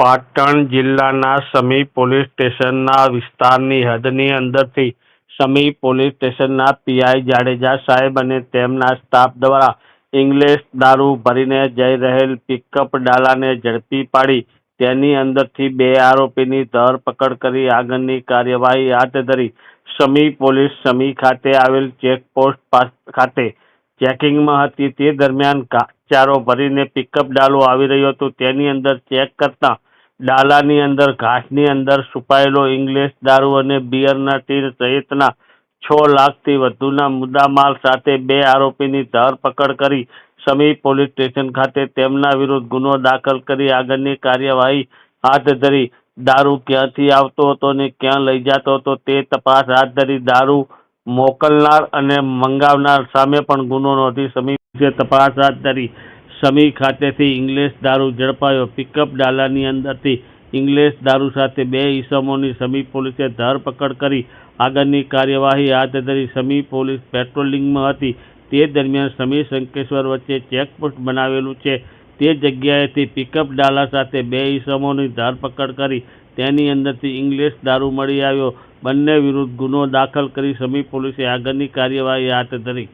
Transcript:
પાટણ જિલ્લાના સમી પોલીસ સ્ટેશનના વિસ્તારની હદની અંદરથી સમી પોલીસ સ્ટેશનના પીઆઈ જાડેજા સાહેબ અને તેમના સ્ટાફ દ્વારા ઇંગ્લિશ દારૂ ભરીને જઈ રહેલ પિકઅપ ડાલાને ઝડપી પાડી તેની અંદરથી બે આરોપીની ધરપકડ કરી આગળની કાર્યવાહી હાથ ધરી. સમી પોલીસ સમી ખાતે આવેલ ચેકપોસ્ટ પાસ ખાતે ચેકિંગમાં હતી. તે દરમિયાન ચારો ભરીને પિકઅપ ડાલો આવી રહ્યો હતો. તેની અંદર ચેક કરતા ડાલાની અંદર, ઘાસની અંદર છુપાયેલો ઇંગ્લિશ દારૂ અને બિયરના તીર સહિતના છ લાખથી વધુના મુદ્દામાલ સાથે બે આરોપીની ધરપકડ કરી સમી પોલીસ સ્ટેશન ખાતે તેમના વિરુદ્ધ ગુનો દાખલ કરી આગળની કાર્યવાહી હાથ ધરી. દારૂ ક્યાંથી આવતો હતો અને ક્યાં લઈ જતો હતો તે તપાસ હાથ ધરી. દારૂ મોકલનાર અને મંગાવનાર સામે પણ ગુનો નોંધી સમી તપાસ હાથ ધરી. સમી ખાતેથી ઇંગ્લેશ દારૂ ઝડપાયો. પિકઅપ ડાલાની અંદરથી ઇંગ્લેશ દારૂ સાથે બે ઈસમોની સમી પોલીસે ધરપકડ કરી. આગળની કાર્યવાહી હાથ ધરી સમી પોલીસ પેટ્રોલિંગમાં હતી. તે દરમિયાન સમી શંકેશ્વર વચ્ચે ચેકપોસ્ટ બનાવેલું છે. તે જગ્યાએથી પિકઅપ ડાલા સાથે બે ઈસમોની ધરપકડ કરી. તેની અંદરથી ઇંગ્લિશ દારૂ મળી આવ્યો. બંને વિરુદ્ધ ગુનો દાખલ કરી સમી પોલીસે આગળની કાર્યવાહી હાથ ધરી.